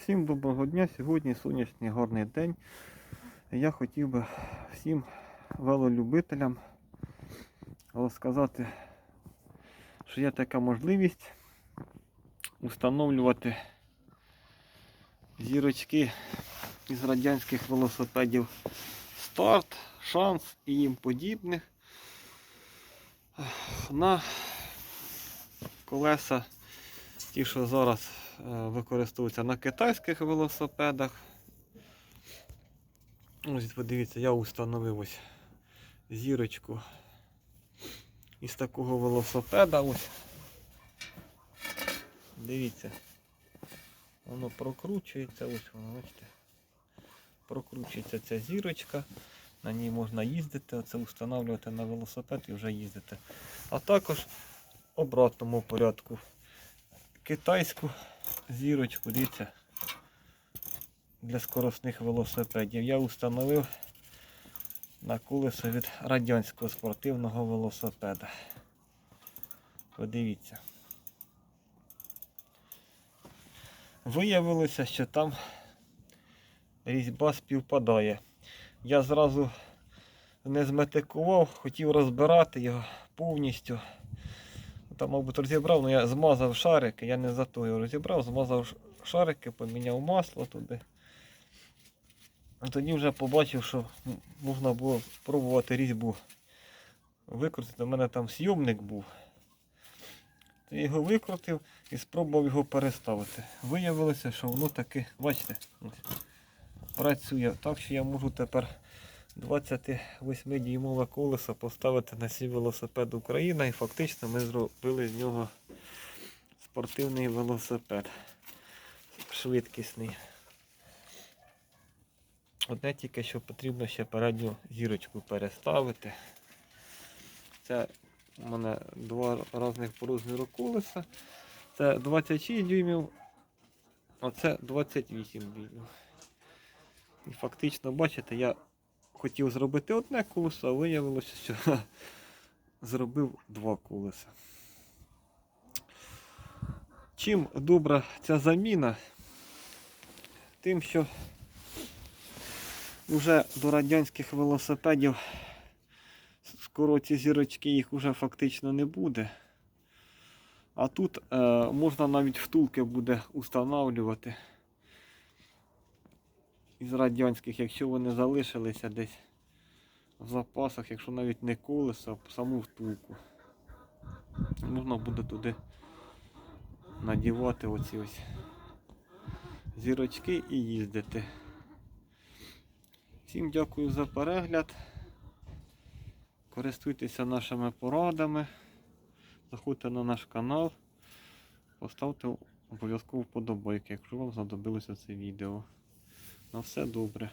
Всім доброго дня. Сьогодні сонячний гарний день. Я хотів би всім велолюбителям розказати, що є така можливість установлювати зірочки із радянських велосипедів старт, шанс і їм подібних на колеса, ті, що зараз е, використовуються на китайських велосипедах. Ось подивіться, я установив ось зірочку із такого велосипеда. Ось. Дивіться. Воно прокручується, ось воно, бачите. Прокручується ця зірочка. На ній можна їздити, оце встановлювати на велосипед і вже їздити. А також в обратному порядку. Китайську зірочку, дивіться, для скоростних велосипедів. Я установив на колесо від радянського спортивного велосипеда. Подивіться. Виявилося, що там різьба співпадає. Я зразу не зметикував, хотів розбирати його повністю. Там, мабуть, розібрав, але я змазав шарики, я не за то його розібрав, змазав шарики, поміняв масло туди. Тоді вже побачив, що можна було пробувати різьбу викрутити. У мене там сйомник був. Я його викрутив і спробував його переставити. Виявилося, що воно таки, бачите, працює. Так що я можу тепер 28-дюймове колесо поставити на свій велосипед Україна і фактично ми зробили з нього спортивний велосипед швидкісний. Одне тільки що потрібно ще передню зірочку переставити. Це у мене два різних по розміру колеса. Це 26 дюймів, а це 28 дюймів. І фактично, бачите, я хотів зробити одне колесо, а виявилося, що зробив два колеса. Чим добра ця заміна? Тим, що вже до радянських велосипедів скоро ці зірочки їх вже фактично не буде. А тут е, можна навіть втулки буде устанавлювати із радянських, якщо вони залишилися десь в запасах, якщо навіть не колесо, а саму втулку. Можна буде туди надівати оці ось зірочки і їздити. Всім дякую за перегляд. Користуйтеся нашими порадами. Заходьте на наш канал. Поставте обов'язково вподобайки, якщо вам знадобилося це відео. На все добре.